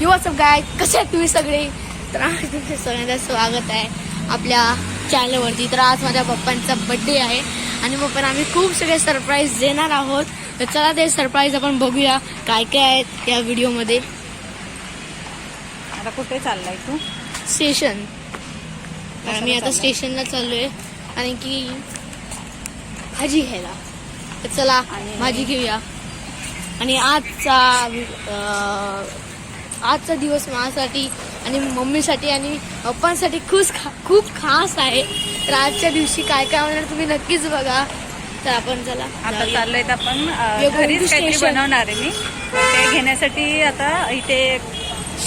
युवाचं काय कसे आहेत तुम्ही सगळे? तर आज सगळ्यांचं. स्वागत आहे आपल्या चॅनलवरती तर आज माझ्या पप्पांचा बड्डे आहे. आणि पप्पांना आम्ही खूप सगळे सरप्राईज देणार आहोत. तर चला ते सरप्राईज आपण बघूया काय काय आहेत या व्हिडिओमध्ये आता कुठे चाललाय तू? स्टेशन आम्ही आता? स्टेशनला चाललोय. आणि की भाजी घ्यायला. तर चला भाजी घेऊया. आणि आजचा आजचा दिवस माझ्यासाठी आणि मम्मीसाठी आणि पप्पांसाठी खूप खा खूप खास आहे तर आजच्या दिवशी काय काय होणार तुम्ही नक्कीच बघा तर आपण चला आता. चाललोय आपण going घरीच काहीतरी. बनवणार आहे मी ते घेण्यासाठी आता इथे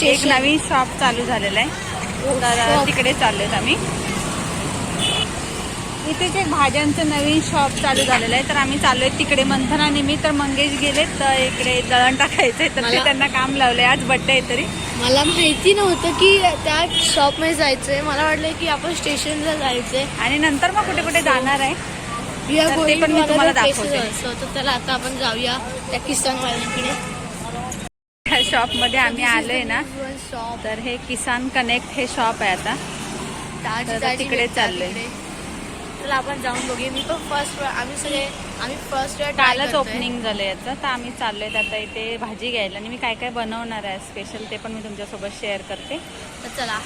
एक. नवीन शॉप चालू झालेलं आहे तर. तिकडे चाललोय आम्ही इथेच एक भाज्यांचं नवीन शॉप चालू झालेलं आहे. तर आम्ही चाललोय तिकडे. मंथना मी तर मंगेश गेले तर इकडे दळण टाकायचंय. तर ते मला- त्यांना काम लावलंय. आज बड्डे आहे तरी. मला माहिती नव्हतं की त्या शॉपमध्ये जायचंय. मला वाटलं की आपण स्टेशनला जायचंय. आणि नंतर मग कुठे कुठे जाणार आहे? We are तर ते going पण मी तुम्हाला places दाखवते. also. तर चला आता आपण जाऊया त्या किसान वाल्यांकडे. ह्या शॉपमध्ये आम्ही आलोय ना. शॉप तर हे किसान कनेक्ट हे शॉप आहे आता. तर तिकडे चाललोय. चला आपण जाऊन बघूया. मी पण फर्स्ट आम्ही सगळे आम्ही फर्स्ट कालच ओपनिंग झालं याचं तर आम्ही चाललोय आता इथे भाजी घ्यायला. आणि मी काय काय बनवणार आहे स्पेशल ते पण मी तुमच्यासोबत शेअर करते. तर चला.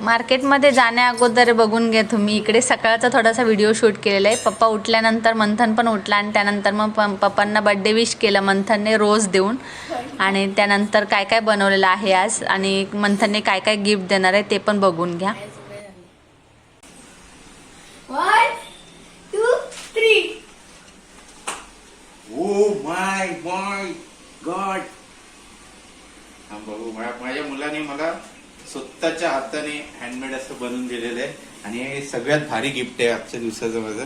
मार्केटमध्ये जाण्या अगोदर बघून घ्या तुम्ही. इकडे सकाळचा थोडासा व्हिडिओ शूट केलेला आहे. पप्पा उठल्यानंतर मंथन पण उठला आणि त्यानंतर मग प- पप्पांना बड्डे विश केलं मंथनने रोज देऊन. आणि त्यानंतर काय काय बनवलेलं आहे आज. आणि मंथनने काय काय गिफ्ट देणार आहे ते पण बघून घ्या. Oh my my God. हा बघू माझ्या मुलाने मला स्वतःच्या हाताने हँडमेड असं बनवून दिलेलं आहे. आणि हे सगळ्यात भारी गिफ्ट आहे आजच्या दिवसाचं माझं.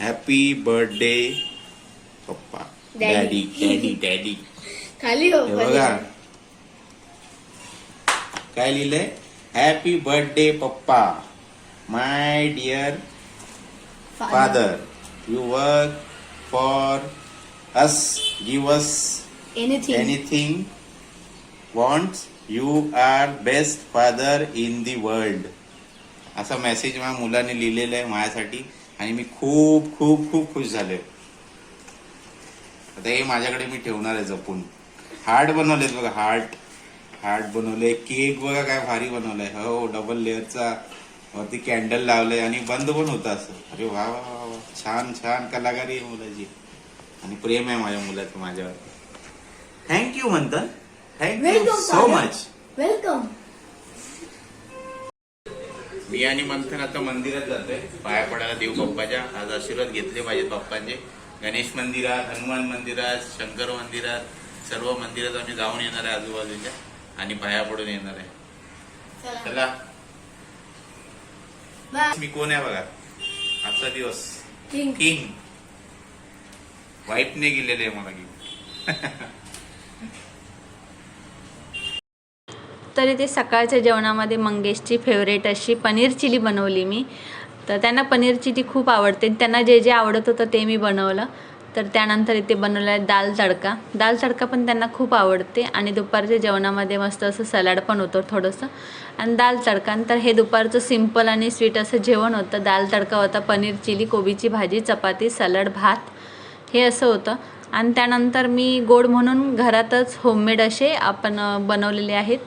Happy birthday papa. Daddy. Daddy daddy daddy खाली हो हे बघा. काय लिहिलंय? Happy birthday papa. My dear father you work for us give us anything anything wants you are best father in the world. असा मेसेज माझ्या मुलाने लिहिलेला आहे माझ्यासाठी आणि मी खूप खूप खूप खुश झाले आता हे माझ्याकडे मी ठेवणार आहे जपून. हार्ट बनवलेत बघा हार्ट हार्ट बनवले केक बघा काय भारी बनवलाय. हो डबल लेअरचा वरती कॅन्डल लावलंय आणि बंद पण होतं असं. अरे वा वा वा वा. छान छान कलाकारी आहे मुलाची आणि प्रेम आहे माझ्या मुलाचं माझ्यावर थँक्यू म्हणतात thank you so. Much welcome मी आणि मंथन आता मंदिरात जातोय. पाया पडायला देव बाप्पाच्या आज आशीर्वाद घेतले पाहिजेत बाप्पांचे. गणेश मंदिरात हनुमान मंदिरात शंकर मंदिरात सर्व मंदिरात आम्ही जाऊन येणार आहे आजूबाजूच्या आणि पाया पडून येणार आहे. चला. मी कोण आहे बघा? आजचा दिवस. किंग. वाईफने गेलेले आहे मला तरी ते सकाळच्या जेवणामध्ये मंगेशची फेवरेट अशी पनीर चिली बनवली मी. तर त्यांना पनीर चिली खूप आवडते. त्यांना जे जे आवडत होतं ते मी बनवलं. तर त्यानंतर इथे बनवलं आहे दाल तडका. दाल तडका पण त्यांना खूप आवडते आणि दुपारच्या जेवणामध्ये मस्त असं सलाड पण होतं थोडंसं. आणि दाल तडका. तर हे दुपारचं सिंपल आणि स्वीट असं जेवण होतं. दाल तडका होता पनीर चिली कोबीची भाजी चपाती सलाड भात. हे असं होतं. आणि त्यानंतर मी गोड म्हणून घरातच होममेड असे आपण बनवलेले आहेत.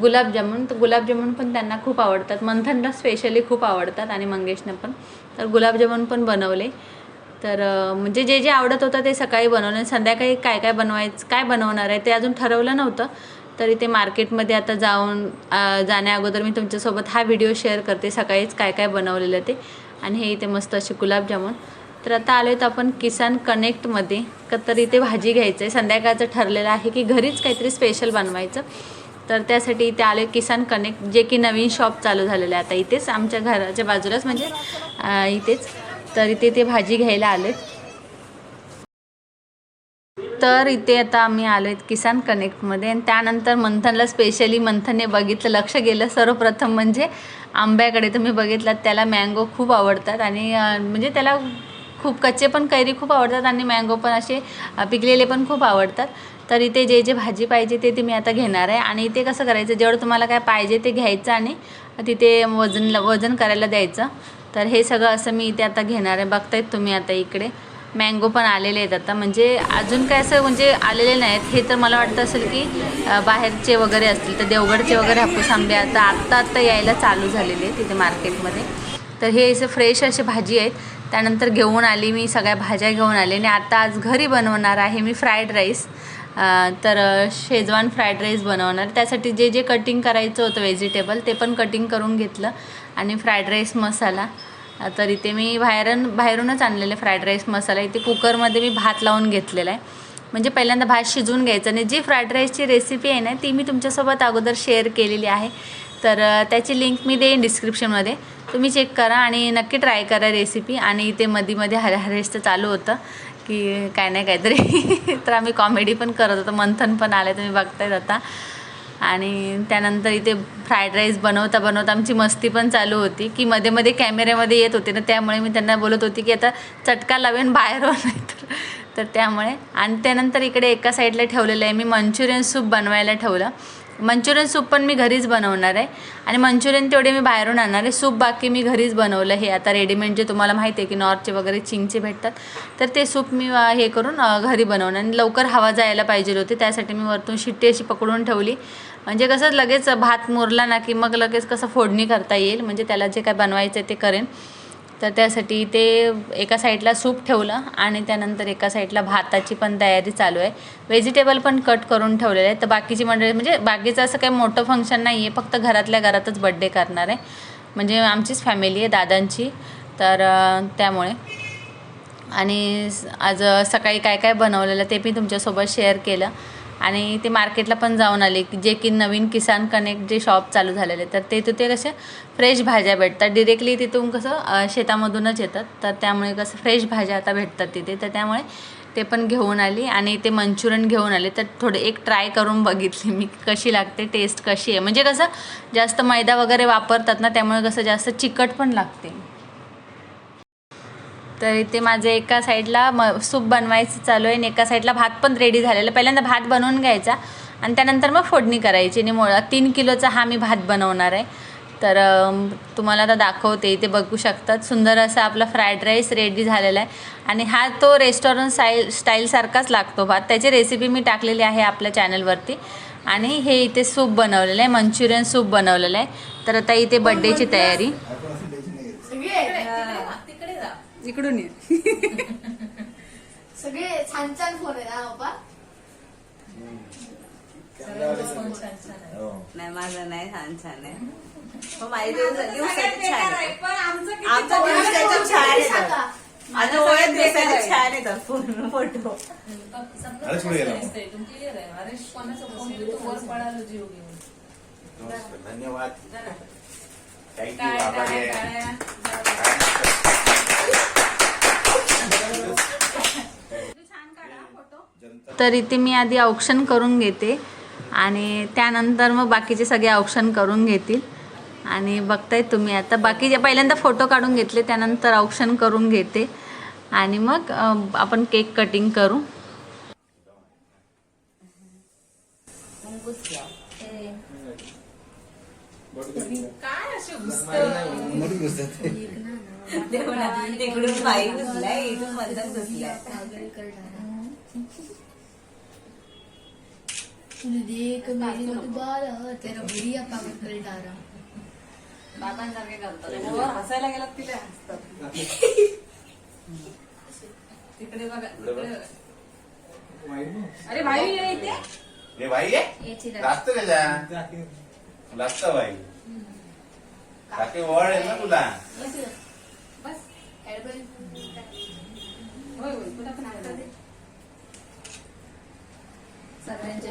गुलाबजामुन. तर गुलाबजामुन पण त्यांना खूप आवडतात. मंथनला स्पेशली खूप आवडतात आणि मंगेशनं पण. तर गुलाबजामुन पण बनवले. तर म्हणजे जे जे आवडत होतं ते सकाळी बनवलं संध्याकाळी काय काय बनवायचं काय बनवणार आहे ते अजून ठरवलं नव्हतं. तरी ते मार्केटमध्ये आता जाऊन जाण्या अगोदर मी तुमच्यासोबत हा व्हिडिओ शेअर करते सकाळीच काय काय बनवलेलं ते. आणि हे इथे मस्त असे गुलाबजामुन. तर आता आलो तर आपण किसान कनेक्टमध्ये. का तर इथे भाजी घ्यायचं आहे संध्याकाळचं ठरलेलं आहे की घरीच काहीतरी स्पेशल बनवायचं. तर त्यासाठी इथे आले किसान कनेक्ट जे की नवीन शॉप चालू झालेलं आहे आता इथेच आमच्या घराच्या बाजूलाच म्हणजे इथेच. तर इथे ते भाजी घ्यायला आलेत. तर इथे आता आम्ही आलो आहेत किसान कनेक्टमध्ये आणि त्यानंतर मंथनला स्पेशली मंथनने बघितलं लक्ष गेलं सर्वप्रथम म्हणजे आंब्याकडे तुम्ही बघितलात त्याला मँगो खूप आवडतात. आणि म्हणजे त्याला खूप कच्चे पण कैरी खूप आवडतात आणि मँगो पण असे पिकलेले पण खूप आवडतात. तर इथे जे जे भाजी पाहिजे ते ते मी आता घेणार आहे. आणि इथे कसं करायचं जेवढं तुम्हाला काय पाहिजे ते घ्यायचं आणि तिथे वजन वजन करायला द्यायचं. तर हे सगळं असं मी इथे आता घेणार आहे. बघतायत तुम्ही आता इकडे. मँगो पण आलेले आहेत आता. म्हणजे अजून काय असं म्हणजे आलेले नाहीत. हे तर मला वाटतं असेल की बाहेरचे वगैरे असतील. तर देवगडचे वगैरे हापूस आंबे आता आत्ता आत्ता यायला चालू झालेले आहेत तिथे मार्केटमध्ये. तर हे असे फ्रेश असे भाजी आहेत. त्यानंतर घेऊन आली मी सगळ्या भाज्या घेऊन आले आणि आता आज घरी बनवणार आहे मी फ्राईड राईस. तर शेजवान फ्राईड राईस बनवणार. त्यासाठी जे जे कटिंग करायचं होतं व्हेजिटेबल ते पण कटिंग करून घेतलं. आणि फ्राईड राईस मसाला. तर इथे मी बाहेरून बाहेरूनच आणलेले फ्राईड राईस मसाला. इथे कुकरमध्ये मी भात लावून घेतलेला आहे. म्हणजे पहिल्यांदा भात शिजवून घ्यायचं. आणि जी फ्राईड राईसची रेसिपी आहे ना ती मी तुमच्यासोबत अगोदर शेअर केलेली आहे. तर त्याची लिंक मी देईन डिस्क्रिप्शनमध्ये तुम्ही चेक करा आणि नक्की ट्राय करा रेसिपी आणि इथे मध्ये मध्ये हर हरेशचं चालू होतं. की काय नाही काहीतरी. तर आम्ही कॉमेडी पण करत होतो. मंथन पण आले तुम्ही बघतायत आता. आणि त्यानंतर इथे फ्राईड राईस बनवता बनवता आमची मस्ती पण चालू होती की मध्ये मध्ये कॅमेऱ्यामध्ये येत होते ना त्यामुळे मी त्यांना बोलत होती की आता चटका लावेन बाहेर हो नाही तर तर त्यामुळे. आणि त्यानंतर इकडे एका साईडला ठेवलेलं आहे. मी मंचुरियन सूप बनवायला ठेवलं. मंचुरियन सूप पण मी घरीच बनवणार आहे. आणि मंचुरियन तेवढे मी बाहेरून आणणार आहे. सूप बाकी मी घरीच बनवलं हे. आता रेडीमेड जे तुम्हाला माहिती आहे की नॉर्थचे वगैरे चिंगचे भेटतात. तर ते सूप मी हे करून घरी बनवणार आणि लवकर हवा जायला पाहिजे होती. त्यासाठी मी वरतून शिट्टी अशी पकडून ठेवली. म्हणजे कसं लगेच भात मुरला ना की मग लगेच कसं फोडणी करता येईल. म्हणजे त्याला जे काय बनवायचं आहे ते करेन. तर त्यासाठी ते एका साईडला सूप ठेवलं आणि त्यानंतर एका साईडला भाताची पण तयारी चालू आहे. व्हेजिटेबल पण कट करून ठेवलेले आहे तर बाकीची मंडळी म्हणजे बाकीचं असं काही मोठं फंक्शन नाही आहे फक्त घरातल्या घरातच बड्डे करणार आहे. म्हणजे आमचीच फॅमिली आहे दादांची. तर त्यामुळे. आणि आज सकाळी काय काय बनवलेलं ते मी तुमच्यासोबत शेअर केलं. आणि ते मार्केटला पण जाऊन आले की जे की नवीन किसान कनेक्ट जे शॉप चालू झालेले तर ते तिथे कसे फ्रेश भाज्या भेटतात. डिरेक्टली तिथून कसं शेतामधूनच येतात. तर त्यामुळे कसं फ्रेश भाज्या आता भेटतात तिथे. तर त्यामुळे ते पण घेऊन आली आणि ते मंचुरियन घेऊन आले. तर थोडे एक ट्राय करून बघितली मी कशी लागते टेस्ट कशी आहे. म्हणजे कसं जास्त मैदा वगैरे वापरतात ना त्यामुळे कसं जास्त चिकट पण लागते. तर इथे माझं एका साईडला म सूप बनवायचं चालू आहे आणि एका साईडला भात पण रेडी झालेला. पहिल्यांदा भात बनवून घ्यायचा आणि त्यानंतर मग फोडणी करायची. आणि मुळात तीन किलोचा हा मी भात बनवणार आहे. तर तुम्हाला आता दाखवते इथे बघू शकतात. सुंदर असा आपला फ्राईड राईस रेडी झालेला आहे. आणि हा तो रेस्टॉरंट स्टाईल स्टाईलसारखाच लागतो भात. त्याची रेसिपी मी टाकलेली आहे आपल्या चॅनलवरती आणि हे इथे सूप बनवलेलं आहे. मंचुरियन सूप बनवलेलं आहे. तर आता इथे बड्डेची तयारी. इकडून ये. सगळे छान छान फोन आहे ना पप्पा? नाही माझं नाही छान छान आहे. पण माझे दिवस दिवसाचे छान आहे आमचा दिवसाचे छान आहे माझ्या वयात दिवसाचे छान येतात पूर्ण फोटो अरे पुढे गेला धन्यवाद. थँक्यू आभारी आहे तर इथे मी आधी औक्षण करून घेते आणि त्यानंतर मग बाकीचे सगळे औक्षण करून घेतील. आणि बघताय तुम्ही आता. बाकीचे पहिल्यांदा फोटो काढून घेतले त्यानंतर औक्षण करून घेते. आणि मग आपण केक कटिंग करू. तिकडून तूने देख मेरी दोबारा तेरा बुढ़िया पागल कर डारा। हो, हसायला गेला तिला हसतात? तिकडे बघा तिकडे. अरे भाई ये इथे? हे भाई आहे? लागतं त्याच्या लागतं भाई. बाकी वळ आहे ना तुला. होय होय तुला पण आहे. सगळ्यांचे बोलायचं. video देखतो. आणि जूनमध्ये आठवड्यात पार्टी होणार आहे. समोर जून नाही, जुलै. जुलै. दयाचा नाही, birthday, नाही, दयाचा जूनमध्ये birthday.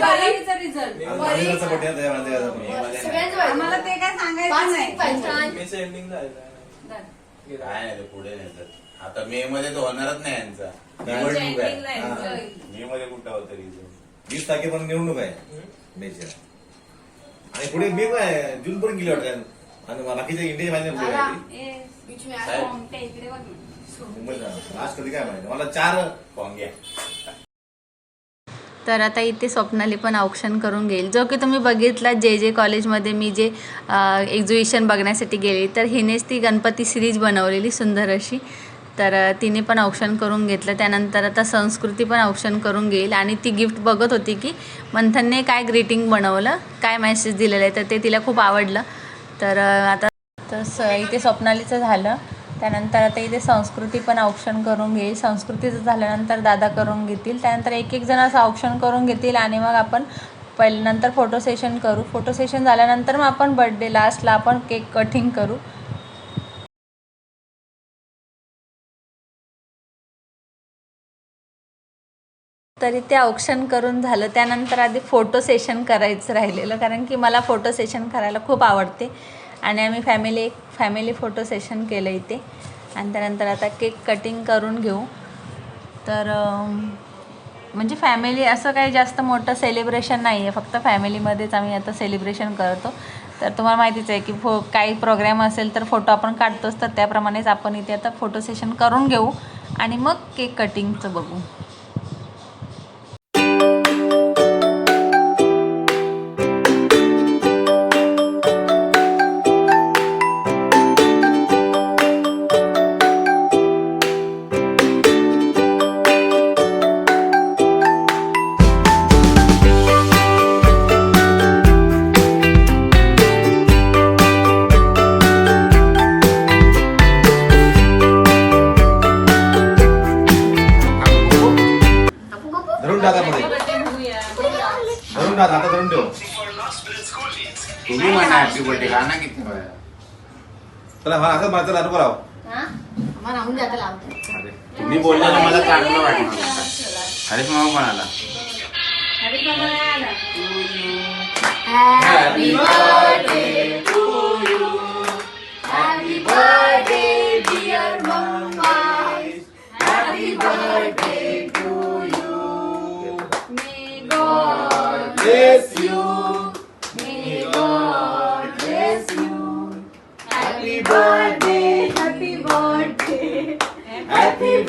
बारावीचा रिझल्ट बारावीचा. ते काय सांगायचं पाच नाही. मिनिट पाहिजे. काय नाही ते पुढे नेतात आता मे मध्ये तर होणारच नाही यांचा. निवडणूक आहे. हा. मे मध्ये कुठं होतं रिझल्ट वीस तारखेपर्यंत निवडणूक आहे. नेचर आणि पुढे मी जून पर्यंत गेले वाटतं. आणि बाकीच्या इंडिया माहिती नाही माहिती. मुंबईत आज कधी काय माहिती? मला चार वांग्या तर आता इथे स्वप्नाली पण औक्षण करून घेईल. जो की तुम्ही बघितला जे जे कॉलेजमध्ये मी जे एक्झिबिशन बघण्यासाठी गेली तर हिनेच ती गणपती सिरीज बनवलेली सुंदर अशी. तर अ, तिने पण औक्षण करून घेतलं. त्यानंतर आता संस्कृती पण औक्षण करून घेईल. आणि ती गिफ्ट बघत होती की मंथनने काय ग्रीटिंग बनवलं? काय मेसेज दिलेलं आहे? तर ते तिला खूप आवडलं. तर आता तर स इथे स्वप्नालीचं झालं. त्यानंतर आता इथे संस्कृती पण औक्षण करून घेईल. संस्कृतीचं झाल्यानंतर दादा करून घेतील. त्यानंतर एक एक जण असं औक्षण करून घेतील आणि मग आपण पहिल्यानंतर नंतर फोटो सेशन करू. फोटो सेशन झाल्यानंतर मग आपण बड्डे लास्टला आपण केक कटिंग करू. तरी ते औक्षण करून झालं. त्यानंतर आधी फोटो सेशन करायचं राहिलेलं. कारण की मला फोटो सेशन करायला खूप आवडते. आणि आम्ही फॅमिली एक फॅमिली फोटो सेशन केलं इथे. आणि त्यानंतर आता केक कटिंग करून घेऊ. तर म्हणजे फॅमिली असं काही जास्त मोठं सेलिब्रेशन नाही आहे फक्त फॅमिलीमध्येच आम्ही आता सेलिब्रेशन करतो. तर तुम्हाला माहितीच आहे की फो काही प्रोग्रॅम असेल तर फोटो आपण काढतोच. तर त्याप्रमाणेच आपण इथे आता फोटो सेशन करून घेऊ. आणि मग केक कटिंगचं बघू. ना किती वेळा? चला हा असं माझं करावं मला राहून जातं लावते अरे, तुम्ही बोललेलं मला चांगलं वाटलं. अरे मामा पण आला. Happy birthday to you. Happy birthday,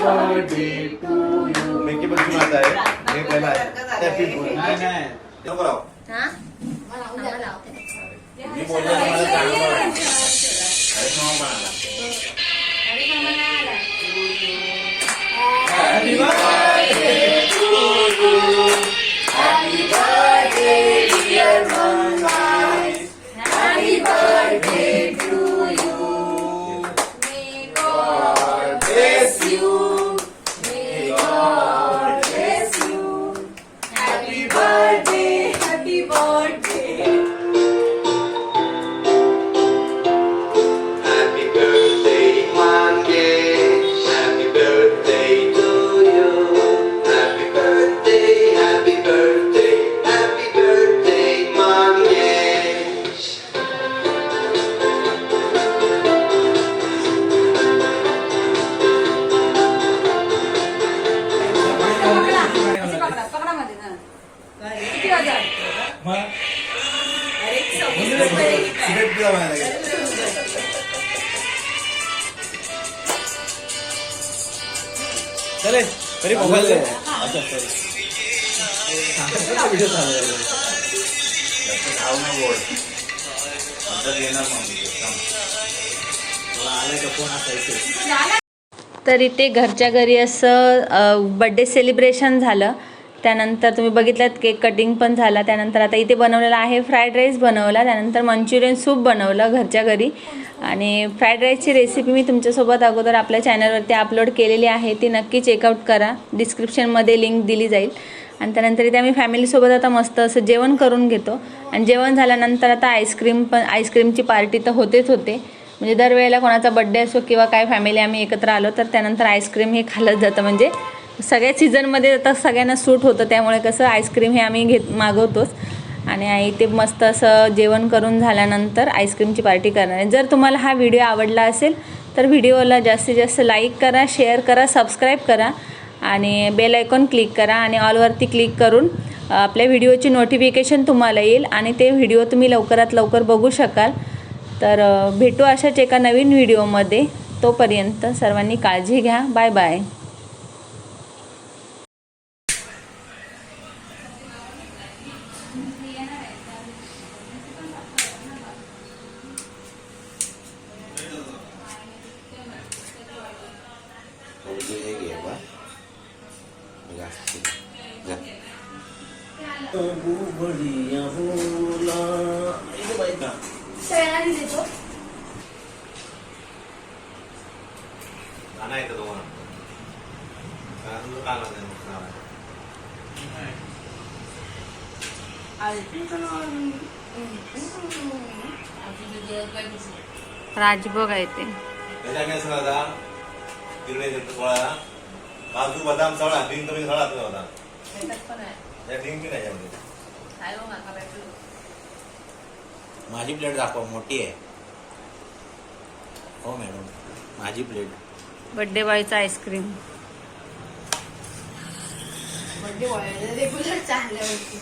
birthday to you. मेकी पण माझा आहे हे पहिला आहे हॅपी बर्थडे नको राव मला राहून जातं लावते. तुम्ही बोललेलं मला चांगलं वाटलं अरे मामा पण आला Happy birthday to you. Happy birthday, dear Mama. Cigarette पिला म्हणायला लागेल. चले तरी मोबाईल दे. अच्छा, sorry. व्हिडिओ चालू आहे. जास्त खाऊ नाही बोल नंतर येणार मग मी. थांब. मला आलाय का फोन असायचे तर इथे घरच्या घरी असं बड्डे सेलिब्रेशन झालं त्यानंतर तुम्ही बघितलं केक कटिंग पण झाला. त्यानंतर आता इथे बनवलेला आहे फ्राईड राईस बनवला. त्यानंतर मंचुरियन सूप बनवलं घरच्या घरी. आणि फ्राईड राईसची रेसिपी मी तुमच्यासोबत अगोदर आपल्या चॅनलवरती अपलोड केलेली आहे. ती नक्की चेकआउट करा. डिस्क्रिप्शनमध्ये लिंक दिली जाईल. आणि त्यानंतर इथे आम्ही फॅमिलीसोबत आता मस्त असं जेवण करून घेतो. आणि जेवण झाल्यानंतर आता आईस्क्रीम पण आईस्क्रीमची पार्टी तर होतेच होते. म्हणजे दरवेळेला कोणाचा बड्डे असो किंवा काय फॅमिली आम्ही एकत्र आलो तर त्यानंतर आईस्क्रीम हे खाल्लं जातं. म्हणजे सगळ्या सीझनमध्ये आता सगळ्यांना सूट होतं त्यामुळे कसं आईस्क्रीम हे आम्ही घेत मागवतोच. आणि आई ते मस्त असं जेवण करून झाल्यानंतर आईस्क्रीमची पार्टी करणार आहे. जर तुम्हाला हा व्हिडिओ आवडला असेल तर व्हिडिओला जास्तीत जास्त लाईक करा शेअर करा सबस्क्राईब करा आणि बेल आयकॉन क्लिक करा आणि ऑलवरती क्लिक करून आपल्या व्हिडिओची नोटिफिकेशन तुम्हाला येईल आणि ते व्हिडिओ तुम्ही लवकरात लवकर बघू शकाल. तर भेटू अशाच एका नवीन व्हिडिओमध्ये. तोपर्यंत सर्वांनी काळजी घ्या. Bye bye. गाणं येतं तुम्हाला गाणं आहे? राजभोग आहे ते. आता तिकडे सोळाला काजू बदाम सगळा ड्रिंक कमी तुझा होता. त्या ड्रिंक बी नाही यामध्ये माझी प्लेट दाखव मोठी आहे. हो मॅडम. माझी प्लेट. बड्डे बॉयचा आईस्क्रीम. Birthday boy regular चांगल्यावरती